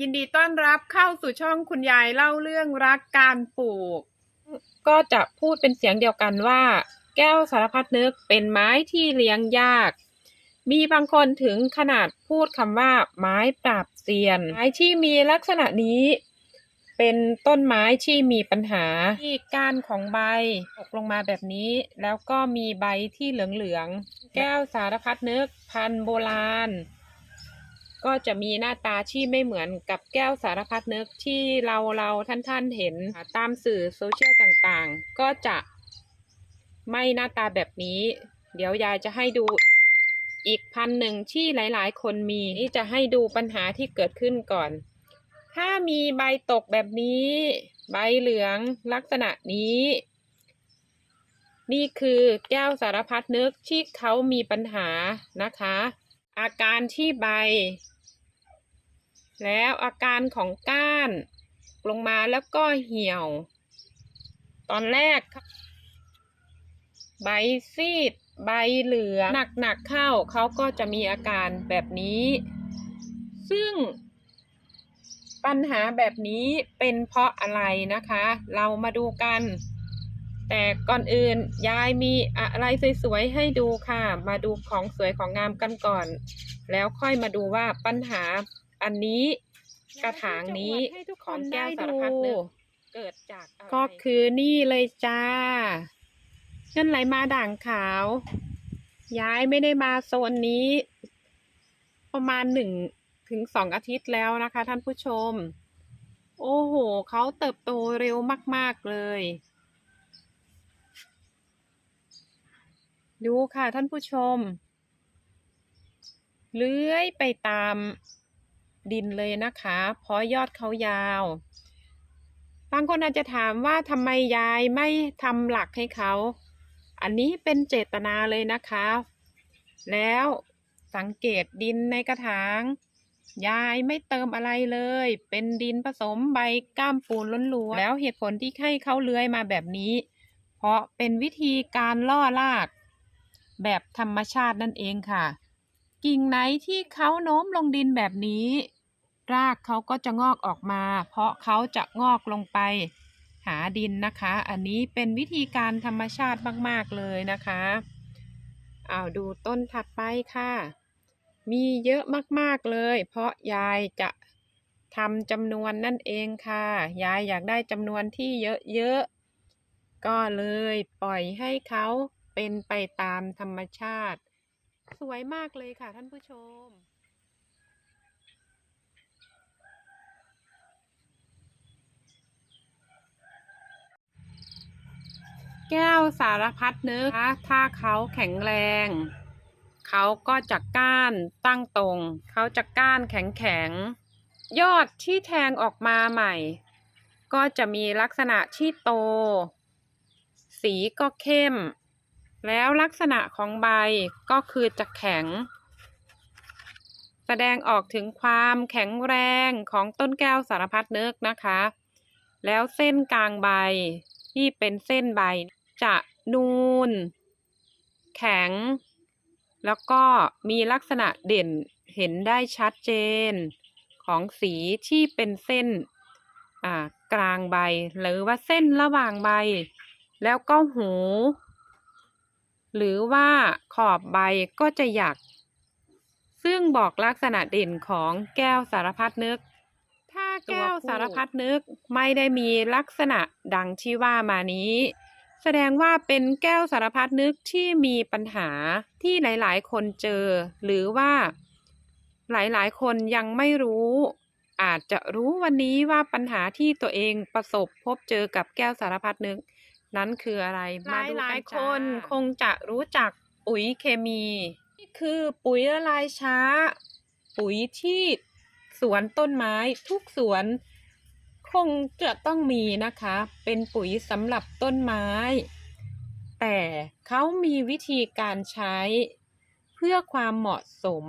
ยินดีต้อนรับเข้าสู่ช่องคุณยายเล่าเรื่องรักการปลูก ก็จะพูดเป็นเสียงเดียวกันว่า แก้วสารพัดนึกเป็นไม้ที่เลี้ยงยาก มีบางคนถึงขนาดพูดคำว่า ไม้ปราบเซียน ไม้ที่มีลักษณะนี้ เป็นต้นไม้ที่มีปัญหาที่ก้านของใบตกลงมาแบบนี้ แล้วก็มีใบที่เหลืองๆแก้วสารพัดนึก พันโบราณ ก็จะมีหน้าตาที่ไม่เหมือนกับแก้วสารพัดนึกที่เราเราท่านท่านๆเห็นตามสื่อโซเชียลต่างๆ ก็จะไม่หน้าตาแบบนี้ เดี๋ยวยายจะให้ดูอีกพันหนึ่งที่หลายๆ คนมีนี่จะให้ดูปัญหาที่เกิดขึ้นก่อน ถ้ามีใบตกแบบนี้ ใบเหลืองลักษณะนี้ นี่คือแก้วสารพัดนึกที่เขามีปัญหานะคะ อาการที่ใบ แล้วอาการของก้าน ลงมาแล้วก็เหี่ยว ตอนแรก ใบซีด ใบเหลืองหนักๆเข้าเขาก็จะมีอาการแบบนี้ ซึ่ง ปัญหาแบบนี้เป็นเพราะอะไรนะคะ เรามาดูกัน แต่ก่อนอื่นยายมีอะไรสวยๆให้ดูค่ะ มาดูของสวยของงามกันก่อน แล้วค่อยมาดูว่าปัญหา อันนี้กระถางนี้ของแก้วสารพัดนึกเกิดจากอะไรก็คือนี่เลยจ้าเงินไหลมาด่างขาว ย้ายไม่ได้มาโซนนี้ ประมาณหนึ่งถึงสองอาทิตย์แล้วนะคะ ท่านผู้ชม โอ้โหเขาเติบโตเร็วมาก ๆ เลย ดูค่ะท่านผู้ชม เลื้อยไปตาม ดินเลยนะคะ เพราะยอดเขายาว บางคนอาจจะถามว่าทำไมยายไม่ทำหลักให้เขา อันนี้เป็นเจตนาเลยนะคะ แล้วสังเกตดินในกระถาง ยายไม่เติมอะไรเลย เป็นดินผสมใบก้ามปูนล้วนๆแล้วเหตุผลที่ให้เขาเลื้อยมาแบบนี้ เพราะเป็นวิธีการล่อราก แบบธรรมชาตินั่นเองค่ะ กิ่งไหนที่เขาโน้มลงดินแบบนี้ รากเขาก็จะงอกออกมา เพราะเขาจะงอกลงไป หาดินนะคะ อันนี้เป็นวิธีการธรรมชาติมาก ๆ เลยนะคะเอาดูต้นถัดไปค่ะ มีเยอะมากๆเลย เพราะยายจะทำจำนวนนั่นเองค่ะ ยายอยากได้จำนวนที่เยอะๆ ก็เลยปล่อยให้เขาเป็นไปตามธรรมชาติ สวยมากเลยค่ะท่านผู้ชม แก้วสารพัดนึกนะคะถ้าเขาแข็งแรง เขาก็จะก้านตั้งตรง เขาจะก้านแข็งแข็ง ยอดที่แทงออกมาใหม่ ก็จะมีลักษณะที่โต สีก็เข้ม แล้วลักษณะของใบก็คือจะแข็ง แสดงออกถึงความแข็งแรงของต้นแก้วสารพัดนึกนะคะ แล้วเส้นกลางใบ ที่เป็นเส้นใบ จะนูน แข็ง แล้วก็มีลักษณะเด่นเห็นได้ชัดเจน ของสีที่เป็นเส้นกลางใบ หรือว่าเส้นระหว่างใบ แล้วก็หู หรือว่าขอบใบก็จะหยัก ซึ่งบอกลักษณะเด่นของแก้วสารพัดนึก แก้วสารพัดนึกไม่ได้มีลักษณะดังที่ว่ามานี้ แสดงว่าเป็นแก้วสารพัดนึกที่มีปัญหาที่หลายๆ คนเจอ หรือว่า หลายๆ คนยังไม่รู้ อาจจะรู้วันนี้ว่าปัญหาที่ตัวเองประสบพบเจอกับแก้วสารพัดนึก นั้นคืออะไรหลายหลายๆคนคงจะรู้จักปุ๋ยเคมีนี่คือปุ๋ยละลายช้า ปุ๋ยที่ สวนต้นไม้ ทุกสวน คงจะต้องมีนะคะ เป็นปุ๋ยสำหรับต้นไม้ แต่เขามีวิธีการใช้ เพื่อความเหมาะสม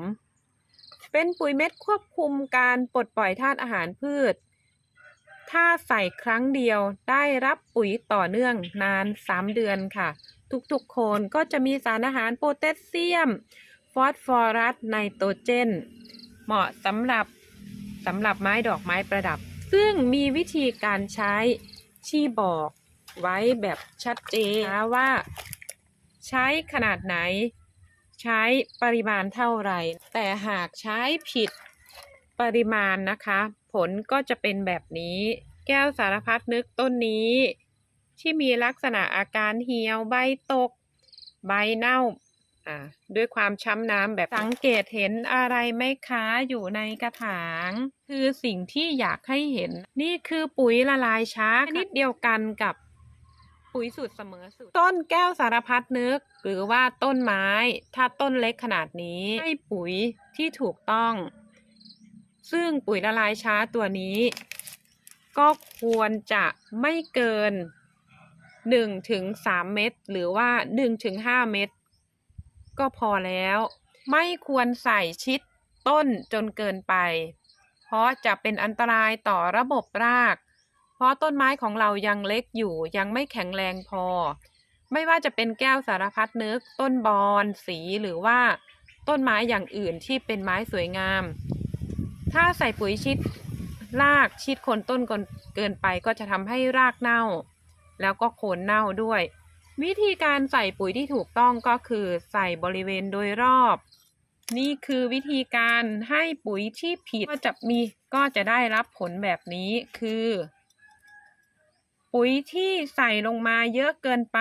เป็นปุ๋ยเม็ดควบคุมการปลดปล่อยธาตุอาหารพืช ถ้าใส่ครั้งเดียวได้รับปุ๋ยต่อเนื่องนาน 3 เดือนค่ะ ทุกๆ คนก็จะมีสารอาหารโพแทสเซียม ฟอสฟอรัสไนโตรเจนเหมาะสำหรับ สำหรับไม้ดอกไม้ประดับ ซึ่งมีวิธีการใช้ที่บอกไว้แบบชัดเจนนะว่า ใช้ขนาดไหน ใช้ปริมาณเท่าไหร่ แต่หากใช้ผิดปริมาณนะคะ ผลก็จะเป็นแบบนี้ แก้วสารพัดนึกต้นนี้ ที่มีลักษณะอาการเหี่ยวใบตก ใบเน่า อ่าด้วยความช้ำน้ำแบบสังเกตเห็นอะไรไหมคะอยู่ในกระถาง คือสิ่งที่อยากให้เห็น นี่คือปุ๋ยละลายช้าชนิดเดียวกันกับปุ๋ยสูตรเสมอสูตรต้นแก้วสารพัดนึก หรือว่าต้นไม้ ถ้าต้นเล็กขนาดนี้ให้ปุ๋ยที่ถูกต้อง ซึ่งปุ๋ยละลายช้าตัวนี้ ก็ควรจะไม่เกิน1ถึง3เม็ดหรือว่า1ถึง5เม็ด ก็พอแล้ว ไม่ควรใส่ชิดต้นจนเกินไป เพราะจะเป็นอันตรายต่อระบบราก เพราะต้นไม้ของเรายังเล็กอยู่ยังไม่แข็งแรงพอ ไม่ว่าจะเป็นแก้วสารพัดนึก ต้นบอนสีหรือว่า ต้นไม้อย่างอื่นที่เป็นไม้สวยงาม ถ้าใส่ปุ๋ยชิดรากชิดโคนต้นเกินไปก็จะทำให้รากเน่า แล้วก็โคนเน่าด้วย วิธีการใส่ปุ๋ยที่ถูกต้องก็คือใส่บริเวณโดยรอบ นี่คือวิธีการให้ปุ๋ยที่ผิดก็จะมีก็จะได้รับผลแบบนี้คือ ปุ๋ยที่ใส่ลงมาเยอะเกินไป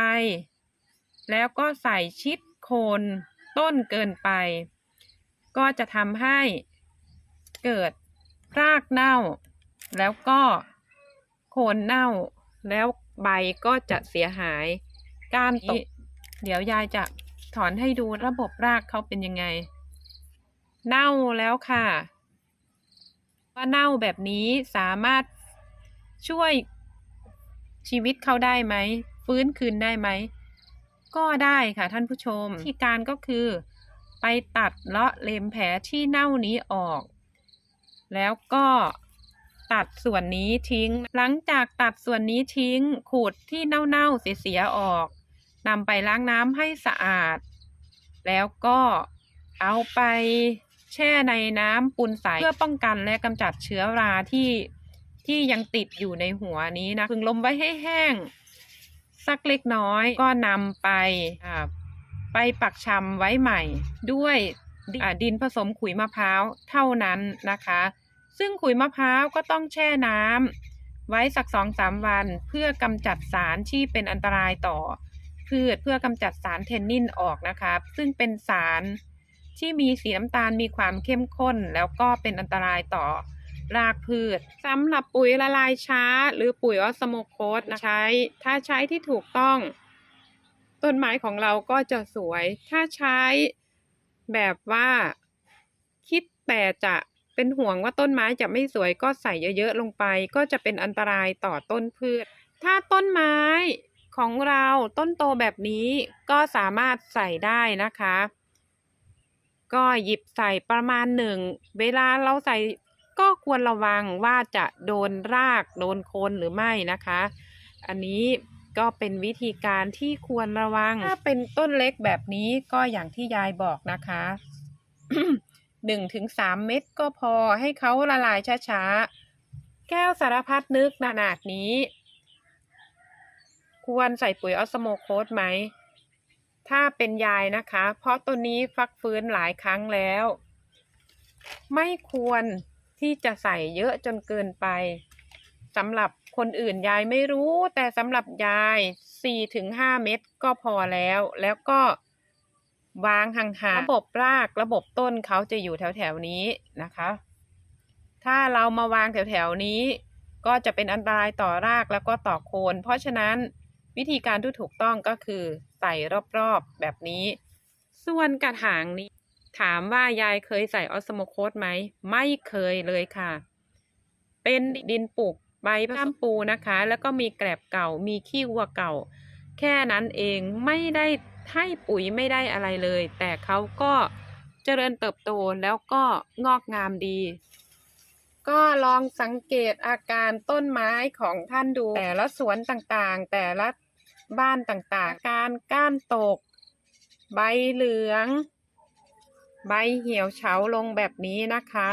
แล้วก็ใส่ชิดโคนต้นเกินไป ก็จะทำให้เกิดรากเน่า แล้วก็โคนเน่า แล้วใบก็จะเสียหาย การตกเดี๋ยวยายจะถอนให้ดูระบบรากเขาเป็นยังไง เน่าแล้วค่ะ ว่าเน่าแบบนี้สามารถช่วยชีวิตเขาได้ไหม ฟื้นคืนได้ไหม ก็ได้ค่ะท่านผู้ชมวิธีการก็คือ ไปตัดเลาะเลมแผลที่เน่านี้ออก แล้วก็ตัดส่วนนี้ทิ้ง หลังจากตัดส่วนนี้ทิ้ง ขูดที่เน่าๆเสียๆออก นำไปล้างน้ำให้สะอาด แล้วก็เอาไปแช่ในน้ำปูนใสเพื่อป้องกันและกำจัดเชื้อราที่ที่ยังติดอยู่ในหัวนี้นะพึงลมไว้ให้แห้ง สักเล็กน้อยก็นำไปไปปักชำไว้ใหม่ ด้วยดินผสมขุยมะพร้าวเท่านั้นนะคะ ซึ่งขุยมะพร้าวก็ต้องแช่น้ำไว้สักสองสามวันเพื่อกำจัดสารที่เป็นอันตรายต่อ พืช เพื่อกำจัดสารเทนนินออกนะคะซึ่งเป็นสารที่มีสีน้ำตาลมีความเข้มข้น แล้วก็เป็นอันตรายต่อรากพืชสำหรับปุ๋ยละลายช้า หรือปุ๋ยออสโมโคสนะใช้ ถ้าใช้ที่ถูกต้อง ต้นไม้ของเราก็จะสวย ถ้าใช้แบบว่าคิดแต่จะเป็นห่วงว่าต้นไม้จะไม่สวยก็ใส่เยอะๆลงไป ก็จะเป็นอันตรายต่อต้นพืช ถ้าต้นไม้ ของเราต้นโตแบบนี้ก็สามารถใส่ได้นะคะ ก็หยิบใส่ประมาณหนึ่ง เวลาเราใส่ก็ควรระวังว่าจะโดนรากโดนโคนหรือไม่นะคะ อันนี้ก็เป็นวิธีการที่ควรระวัง ถ้าเป็นต้นเล็กแบบนี้ก็อย่างที่ยายบอกนะคะหนึ่งถึงสามเม็ดก็พอให้เขาละลายช้าๆ แก้วสารพัดนึกขนาดนี้ ควรใส่ปุ๋ยออสโมโคสไหม ถ้าเป็นยายนะคะ เพราะตัวนี้ฟักฟื้นหลายครั้งแล้ว ไม่ควรที่จะใส่เยอะจนเกินไปสำหรับคนอื่นยายไม่รู้ แต่สำหรับยายสี่ถึงห้าเม็ดก็พอแล้ว แล้วก็วางห่างๆระบบรากระบบต้นเขาจะอยู่แถวๆนี้นะคะ ถ้าเรามาวางแถวๆนี้ ก็จะเป็นอันตรายต่อรากแล้วก็ต่อโคน เพราะฉะนั้น วิธีการที่ถูกต้องก็คือใส่รอบๆแบบนี้ ส่วนกระถางนี้ ถามว่ายายเคยใส่ออสโมโคสไหม ไม่เคยเลยค่ะ เป็นดินปลูกใบพามปูนะคะ แล้วก็มีแกลบเก่ามีขี้วัวเก่า แค่นั้นเองไม่ได้ให้ปุ๋ยไม่ได้อะไรเลย แต่เขาก็เจริญเติบโตแล้วก็งอกงามดี ก็ลองสังเกตอาการต้นไม้ของท่านดู แต่ละสวนต่างๆ แต่ละ บ้านต่างๆ การก้านตก ใบเหลือง ใบเหี่ยวเฉาลงแบบนี้นะคะ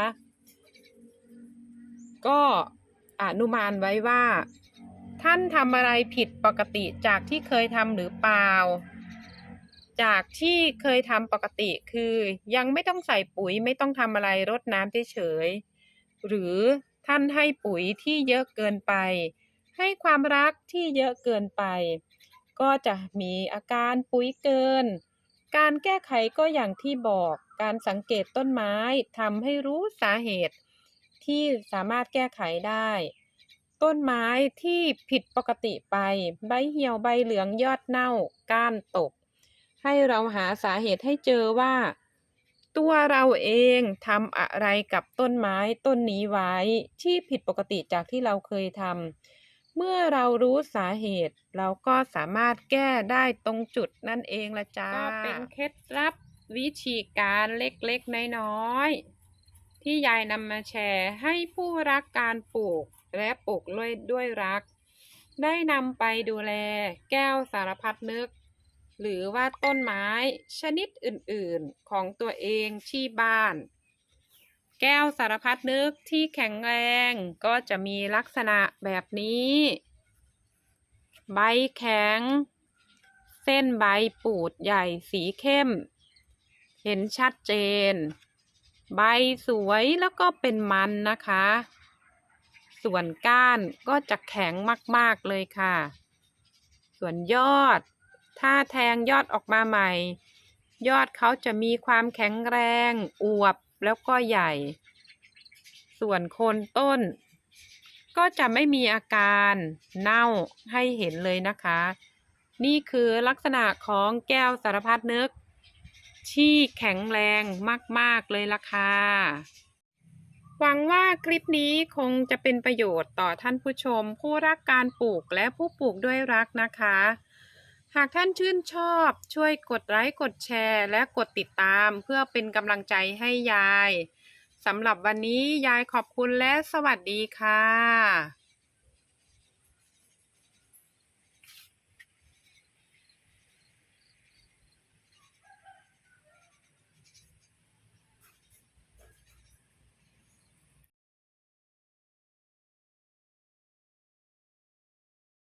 ก็อนุมานไว้ว่า ท่านทำอะไรผิดปกติจากที่เคยทำหรือเปล่า จากที่เคยทำปกติคือยังไม่ต้องใส่ปุ๋ยไม่ต้องทำอะไรรดน้ำเฉยหรือท่านให้ปุ๋ยที่เยอะเกินไป ให้ความรักที่เยอะเกินไป ก็จะมีอาการปุ๋ยเกิน การแก้ไขก็อย่างที่บอกการสังเกตต้นไม้ทำให้รู้สาเหตุ ที่สามารถแก้ไขได้ ต้นไม้ที่ผิดปกติไป ใบเหี่ยวใบเหลืองยอดเน่า ก้านตก ให้เราหาสาเหตุให้เจอว่า ตัวเราเองทำอะไรกับต้นไม้ต้นนี้ไว้ ที่ผิดปกติจากที่เราเคยทำ เมื่อเรารู้สาเหตุ เราก็สามารถแก้ได้ตรงจุดนั่นเองละจ้า ก็เป็นเคล็ดลับวิธีการเล็กๆ น้อยๆ ที่ยายนำมาแชร์ให้ผู้รักการปลูกและปลูกด้วยด้วยรัก ได้นำไปดูแลแก้วสารพัดนึก หรือว่าต้นไม้ชนิดอื่นๆของตัวเองที่บ้าน แก้วสารพัดนึกที่แข็งแรงก็จะมีลักษณะแบบนี้ ใบแข็ง เส้นใบปูดใหญ่สีเข้ม เห็นชัดเจน ใบสวยแล้วก็เป็นมันนะคะ ส่วนก้านก็จะแข็งมาก ๆ เลยค่ะ ส่วนยอด ถ้าแทงยอดออกมาใหม่ ยอดเขาจะมีความแข็งแรงอวบ แล้วก็ใหญ่ ส่วนโคนต้น ก็จะไม่มีอาการเน่าให้เห็นเลยนะคะ นี่คือลักษณะของแก้วสารพัดนึก ที่แข็งแรงมาก ๆ เลยล่ะค่ะหวังว่าคลิปนี้คงจะเป็นประโยชน์ต่อท่านผู้ชม ผู้รักการปลูกและผู้ปลูกด้วยรักนะคะ หากท่านชื่นชอบช่วยกดไลค์กดแชร์และกดติดตามเพื่อเป็นกำลังใจให้ยายสำหรับวันนี้ยายขอบคุณและสวัสดีค่ะ